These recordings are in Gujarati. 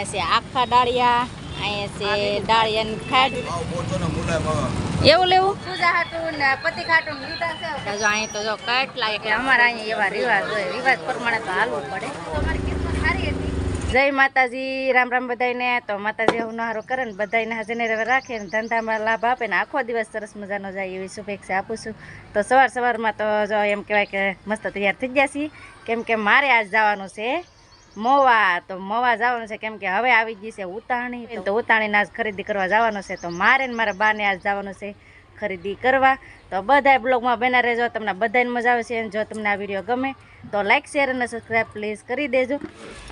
અહીંયા છે આખા ડાળિયા અહીંયા છે ડાળિયાની ફેડ એવું લેવું? પૂજા હાટું ને પતિ ખાટું લીધા છે. જો અહીં તો જો કેટલા કે અમારા અહીંયા એવા રિવાજ હોય. રિવાજ પ્રમાણે તો હાલવું પડે. તમારી કિસ્મત સારી હતી. જય માતાજી રામ રામ બધાને તો માતાજી હું નહારો કરે ને બધાને હાજરને રાખે ને ધંધામાં લાભ આપે ને આખો દિવસ સરસ મજાનો જાય એવી શુભેચ્છા આપું છું. તો સવાર સવારમાં તો જો એમ કહેવાય કે મસ્ત તૈયાર થઈ ગયા છીએ. કેમ કે મારે આજ જવાનું છે મોવા તો મોવા જવાનું છે કેમ કે હવે આવી ગઈ છે ઉતાણી. તો ઉતાણીને આજ ખરીદી કરવા જવાનું છે. તો મારે ને મારા બાને આજ જવાનું છે ખરીદી કરવા. તો બધા બ્લોગમાં બેના રહેજો. તમને બધાને મજા આવે છે અને જો તમને આ વીડિયો ગમે તો લાઈક શેર અને સબસ્ક્રાઈબ પ્લીઝ કરી દેજો.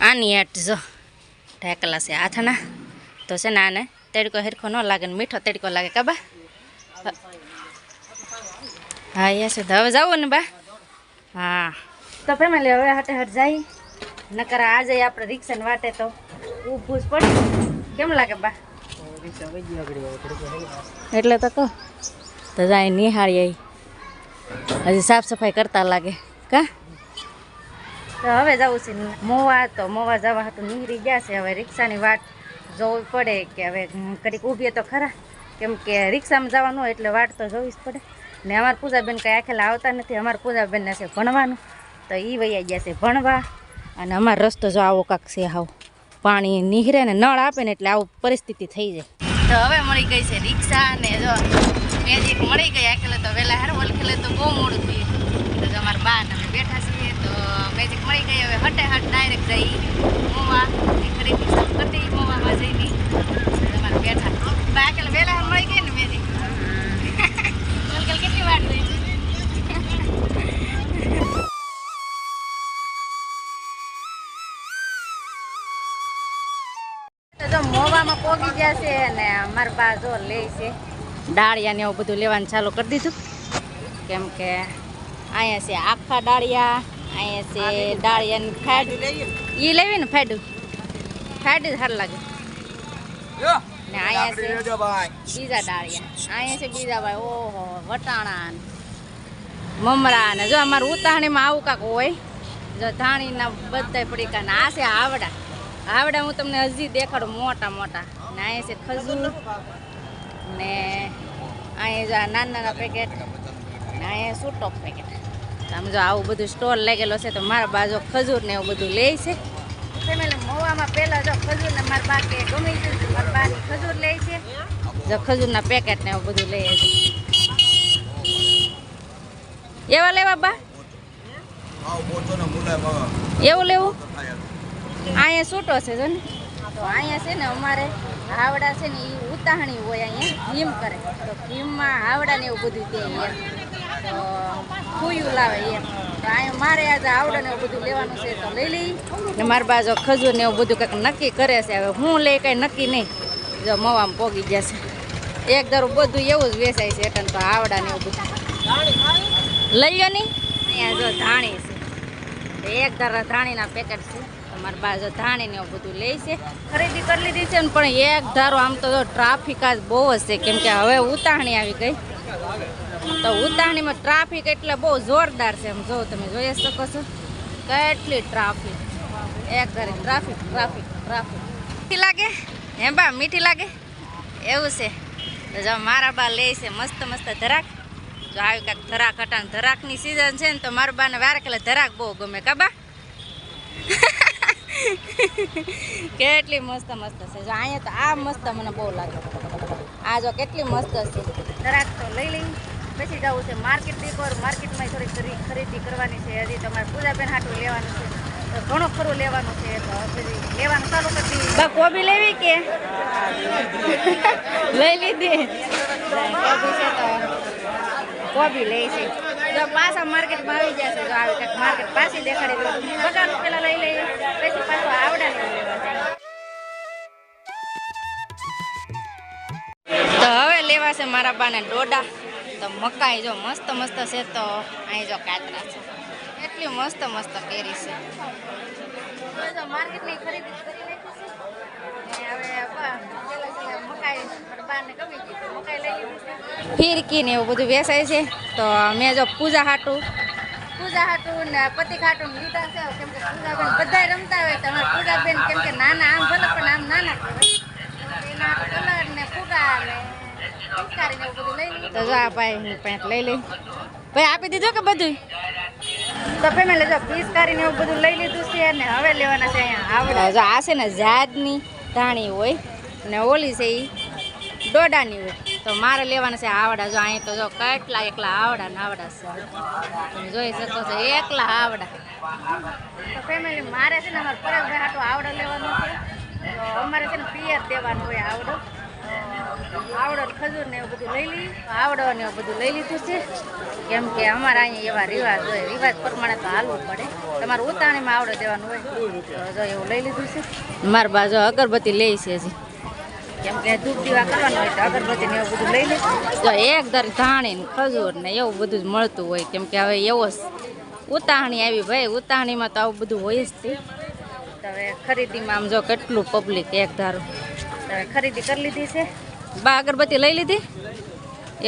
આની એટ જો ઢેકલા છે આથના તો છે ને આને તડકો હેરખો ન લાગે ને મીઠો તડકો લાગે કાબા હા યા છે. હવે જવું ને બા? હા. તો ફેમિલી હવે હટે હટ જાય. નકર આજે આપણે રિક્ષાને વાટે તો ઊભું જ પડે. કેમ લાગે બા? એટલે તો કહો, તો જાય નિહાળી હજી સાફ સફાઈ કરતા લાગે. કા? તો હવે જવું છે મોવા, તો મોવા જવા હતું, નીકળી ગયા છે. હવે રિક્ષાની વાટ જોવી પડે કે હવે કડીક ઊભીએ તો ખરા. કેમ કે રિક્ષામાં જવાનું હોય એટલે વાટ તો જોવી જ પડે. ને અમારા પૂજાબેન કંઈ આખેલા આવતા નથી. અમારા પૂજાબેનને છે ભણવાનું. તો એ વૈયા ગયા છે ભણવા. અને અમારો રસ્તો જો આવો કાંક છે આવો પાણી નીહરે ને નળ આપે ને એટલે આવું પરિસ્થિતિ થઈ જાય. તો હવે મળી ગઈ છે રિક્ષા ને જો મેજિક મળી ગઈ. આખેલે તો વહેલા હાર ઓલખેલે તો બહુ મોડું થયું. તો જો અમારા બા ને અમે બેઠા છીએ તો મેજિક મળી ગઈ. હવે હટે હટ ડાયરેક્ટ જઈ મોવા. એ ખરીદી સાફ કરી મોવામાં જઈને. અમારે બેઠા. બાકી વહેલા હાર મળી ગઈ ને મેજિક કેટલી વાર થઈ? ગયા છે અને અમારા બા જો લે છે. ડાળિયા ને એવું બધું લેવાનું ચાલુ કરી દીધું. કેમ કે અહીંયા છે આખા ડાળિયા અહીંયા છે ડાળિયાની ફેડ. એ લેવી ને ફેડું. ફેડ જ સારું લાગે. ને અહીંયા છે બીજા ડાળિયા. અહીંયા છે બીજા ભાઈ. ઓહો વટાણા ને મમરા ને. જો અમારે ઉતાણીમાં આવું કાંક હોય જો ધાણીના બધા પડીકા ને. આ છે આવડા. આવડા હું તમને હજી દેખાડું મોટા મોટા. ને અહીંયા છે ખજૂર ને અહીંયા જો આ નાના નાના પેકેટ ને અહીંયા સૂટો પેકેટ આમ જો આવું બધું સ્ટોલ લાગેલો છે તો મારા બાજુ ખજૂર ને એવું બધું લે છે. ફેમિલી મોવામાં પહેલાં જો ખજૂર ને મારા બા કે ગમી ગયું મારા બાની ખજૂર લે છે. જો ખજૂરના પેકેટ ને એવું બધું લે છે. એવા લેવા બા? એવું લેવું? અહીંયા છૂટો છે જો ને. તો અહીંયા છે ને અમારે હાવડા છે ને એ ઉતાહણી હોય અહીંયા ઘીમ કરે. તો ઘીમમાં હાવડા ને એવું બધું દે એમ. ખુયું લાવે એમ. તો અહીંયા મારે આજે આવડા ને એવું બધું લેવાનું છે તો લઈ લઈ. ને મારી બાજુ ખજૂર ને એવું બધું કંઈક નક્કી કરે છે. હવે હું લઈ કંઈ નક્કી નહીં. જો મવામાં પોગી જશે એક ધારું બધું એવું જ વેચાય છે એટલે તો આવડા ને એવું બધું. લઈ નહીં અહીંયા જો ધાણી છે. એક ધારા ધાણીના પેકેટ છે. તમારી બાજુ ધાણી ને બધું લે છે. ખરીદી કરી લીધી છે ને પણ એક ધારો આમ તો ટ્રાફિક આજ બહુ જ છે. કેમ કે હવે ઉતાહણી આવી ગઈ. તો ઉતાહણીમાં ટ્રાફિક એટલે બહુ જોરદાર છે. એમ જો તમે જોઈ શકો છો. કેટલી ટ્રાફિક એક ધારે ટ્રાફિક ટ્રાફિક ટ્રાફિક મીઠી લાગે? હે બા, મીઠી લાગે? એવું છે. તો જો મારા બા લે છે મસ્ત મસ્ત ધરાક. જો આવી કાંઈક ધરાક હટાણ ધરાકની સિઝન છે ને તો મારા બાને વારે એટલે ધરાક બહુ ગમે કાબા કેટલી મસ્ત મસ્ત છે. જો અહીંયા તો આ મસ્ત મને બહુ લાગે. આ જો કેટલી મસ્ત છે. જરાક તો લઈ લઈ. પછી જવું છે માર્કેટ દીપર માર્કેટમાં ખરી- ખરીદી કરવાની છે. હજી તમારે પૂજાબેન હાટું લેવાનું છે. તો ઘણું ખરું લેવાનું છે. તો પછી લેવાનું ચાલુ કરી બા કોબી લેવી કે? લઈ લીધી. કોબી છે તો કોબી લે છે. જો પાછા માર્કેટમાં આવી જશે. જો આવી માર્કેટ પાછી દેખાડી દઉં. બટાનું પેલા લઈ લઈએ લેવા છે મારા બાને ડોડા. તો મકાઈ જો મસ્ત મસ્ત છે તો અહીં જો કાતરા છે. એટલી મસ્ત મસ્ત કેરી છે. માર્કેટની ખરીદી ફીરકી ને એવું બધું વેચાય છે. તો મેં જો પૂજા હાટું. પૂજા હાટું ને પતિ ખાટું લીધા છે. કેમ કે પૂજાબેન બધાય રમતા હોય તમારે પૂજાબેન કેમ કે નાના, આમ ભલે પણ આમ તો જો આ ભાઈ પેન્ટ લઈ લઈ. ભાઈ આપી દીધું કે બધું તો ફેમિલી જો પીસ કરીને એવું બધું લઈ લીધું છે અને હવે લેવાના છે અહીંયા આવડા. જો આ છે ને ઝાડની ધાણી હોય ને ઓલી છે એ ડોડાની હોય. તો મારે લેવાના છે આવડા. જો અહીં તો જો કેટલા એકલા આવડા ને આવડા છે. તમે જોઈ શકો છો એકલા આવડા. તો ફેમિલી મારે છે ને અમારે પરેશભાઈ હાટું આવડો લેવાનો છે. તો અમારે છે ને પિયર દેવાનું હોય આવડો. આવડો ને ખજૂર ને એવું બધું લઈ લઈ આવડો ને એવું બધું લઈ લીધું છે. કેમ કે અમારા અહીંયા એવા રિવાજ હોય રિવાજ પ્રમાણે તો હાલવું પડે. તમારે ઉતાણીમાં આવડો દેવાનું હોય તો જો એવું લઈ લીધું છે. મારા બાજુ અગરબત્તી લે છે હજી. કેમ કે ધૂપ દીવા કરવાનું હોય તો અગરબત્તી ને એવું બધું લઈ લે. તો એક દર ધાણી ખજૂર ને એવું બધું જ મળતું હોય કેમ કે હવે એવો ઉતાહણી આવી ભાઈ ઉતાહણીમાં તો આવું બધું હોય જ તે. તો હવે ખરીદીમાં આમ જો કેટલું પબ્લિક એક ધારું. હવે ખરીદી કરી લીધી છે. બા અગરબત્તી લઈ લીધી?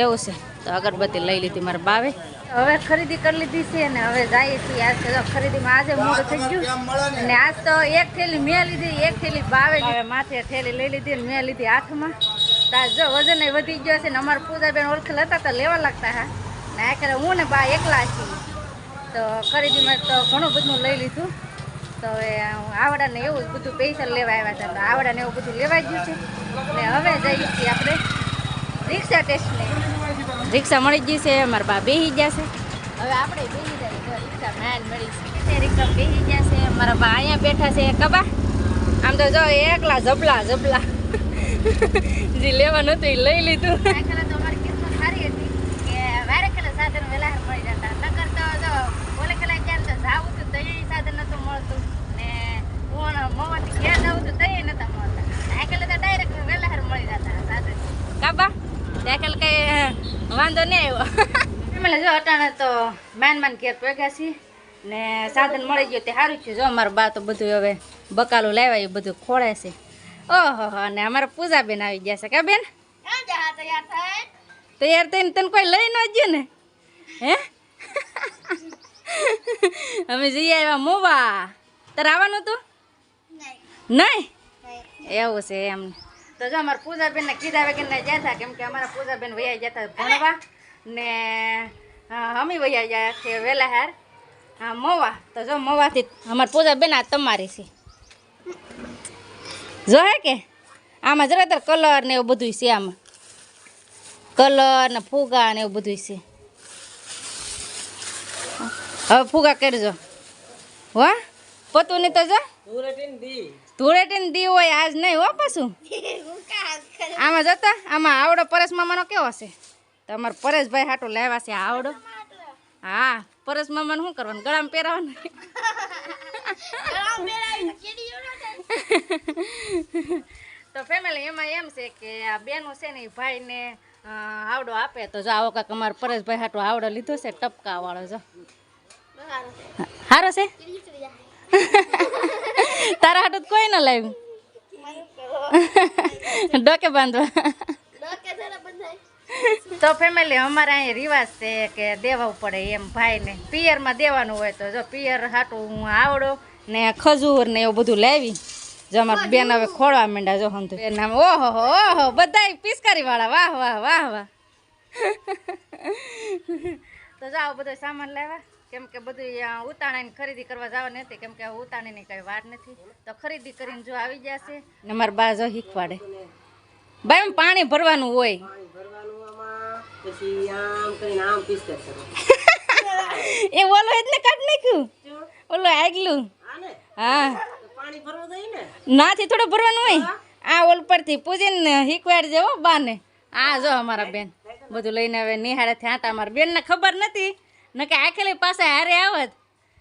એવું છે. તો અગરબત્તી લઈ લીધી મારા બાવે. હવે ખરીદી કરી લીધી છે ને હવે જઈએ છીએ. આજ તો ખરીદીમાં આજે મોડું થઈ ગયું. અને આજ તો એક થેલી મેં લીધી એક થેલી બાવે હવે માથે થેલી લઈ લીધી ને મેં લીધી હાથમાં. તો આજ જો વજન વધી ગયો છે ને અમારા પૂજાબેન ઓળખેલ હતા તો લેવા લાગતા હા. ને આખરે હું ને બા એકલા છીએ. તો ખરીદીમાં તો ઘણું બધું લઈ લીધું. તો હવે આવડા ને એવું બધું પૈસા લેવા આવ્યા હતા તો આવડાને એવું બધું લેવાઈ ગયું છે. ને હવે જઈએ છીએ આપણે રિક્ષા ટેસ્ટને. રિક્ષા મળી ગઈ છે મારા બા બેસી ગયા છે. હવે આપણે બેસી જાય રિક્ષા મેન મળી છે. રિક્ષા બેસી ગયા છે મારા બા અહીંયા બેઠા છે કબા. આમ તો જો એકલા જબલા જબલા જે લેવાનું હતું એ લઈ લીધું તો અમારી કિસ્મત સારી હતી કે વારે ખેલે સાધન વેલા મળી જતા નગર તો જો ઓલે ખેલે ક્યારે તો જાવું હતું તઈ સાધન નતું મળતું ને હું મોવાથી ઘેર જવું હતું તઈ નતા મળતા સાયકલ તો ડાયરેક્ટ વેલા મળી જતા સાધન કાબા સાયકલ કઈ વાંધો નહીં આવ્યો. એમને જો અટાણે તો માન માન ઘેર ભેગા છીએ ને સાધન મળી ગયું તે સારું છે. જો અમારા બા તો બધું હવે બકાલું લાવ્યા એ બધું ખોળે છે. ઓહો અને અમારા પૂજાબેન આવી ગયા છે કે બેન? તૈયાર થઈને? તને કોઈ લઈ ન ગયું ને? હે? અમે જઈ આવ્યા મોવા. તારે આવવાનું હતું? નહીં. એવું છે એમ. તો જો અમારા પૂજાબેન ને કીધા વગર ને ગયા હતા કેમ કે અમારા પૂજાબેન વૈયા હતા ભણવા ને અમે વૈયા ગયા છે વેલા હાર હા મોવા. તો જો મોવાથી અમારા પૂજાબેન આ તમારી છે. જો હે કે, આમાં જરા કલર ને એવું બધું છે આમાં. કલર ને ફુગા ને એવું બધું છે. હવે ફુગા કરજો. વાહ પતું નહીં તો જો. ધૂળેટી દી હોય આજ નહીં હો પાછું. આમાં જતા આમાં આવડો પરેશ મામાનો કેવો છે? તમારો પરેશભાઈ હાટો લાવ્યા છે આવડો. હા, પરેશ મામાને શું કરવાનું? ગળામાં પહેરાવાનું તો ફેમિલી એમાં એમ છે કે આ બેનો છે ને એ ભાઈને આવડો આપે. તો જો આવો કાંક અમારો પરેશભાઈ હાટો આવડો લીધો છે ટપકા વાળો જો. સારો છે? તારા હાટું કોઈ ના લાવ્યું. ડોકે બાંધવા. તો ફેમિલી અમારે અહીં રિવાજ છે કે દેવા પડે એમ ભાઈને. પિયરમાં દેવાનું હોય તો જો પિયર હાટું હું આવડો ને ખજૂર ને એવું બધું લાવી. જો અમારે બેન હવે ખોળવા માંડ્યા જો સમજો બેન આમ, ઓહો ઓહો, બધા પિસ્કારી વાળા વાહ વાહ વાહ વાહ. તો જાઓ બધો સામાન લાવ્યા. કેમ કે બધું ઉતાણાની ખરીદી કરવા જવાની હતી, કેમ કે ઉતાણીની કઈ વાર નથી. તો ખરીદી કરીને જો આવી જશે ને મારા બા જો શીખવાડે. ભાઈ એમ પાણી ભરવાનું હોય. એ ઓલો એટલે કાઢ નાખ્યું. ઓલો આગલું. હા. નાથી થોડું ભરવાનું હોય. આ ઓલ પરથી પૂજીને શીખવાડ જેવો બાને. આ જો અમારા બેન. બધું લઈને હવે નિહાળે થયા હતા. અમારા બેનને ખબર નથી. ન કે આખેલી પાસે હારે આવત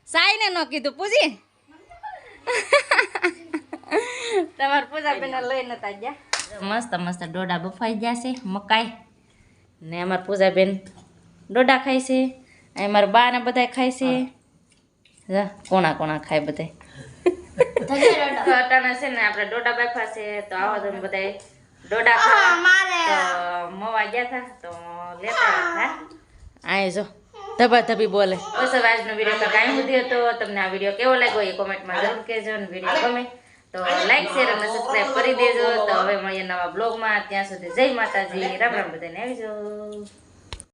સાઈને ન કીધું પૂજી. તમાર પૂજા બેન લઈ નતા ગયા? મસ્ત મસ્ત ડોડા બફાઈ ગયા છે મકાઈ. ને અમાર પૂજા બેન ડોડા ખાય છે અહીં મારા બા ને બધા ખાય છે. કોણા કોણા ખાય બધા અટાણે છે ને આપણે ડોડા બાફા છે તો આવો તમે બધા ડોડા ખાવા. તો મવા ગયા હતા તો લેતા હતા. આય જો. ધબા ધબી બોલે. બસ હવે આજનો વીડિયો તો કાંઈ સુધી હતો. તમને આ વીડિયો કેવો લાગ્યો એ કોમેન્ટમાં જરૂર કહેજો વીડિયો ગમે તો લાઈક શેર અને સબસ્ક્રાઈબ કરી દેજો. તો હવે મળીએ નવા બ્લોગમાં ત્યાં સુધી જય માતાજી. રામ રામ બધાને આવી જાઓ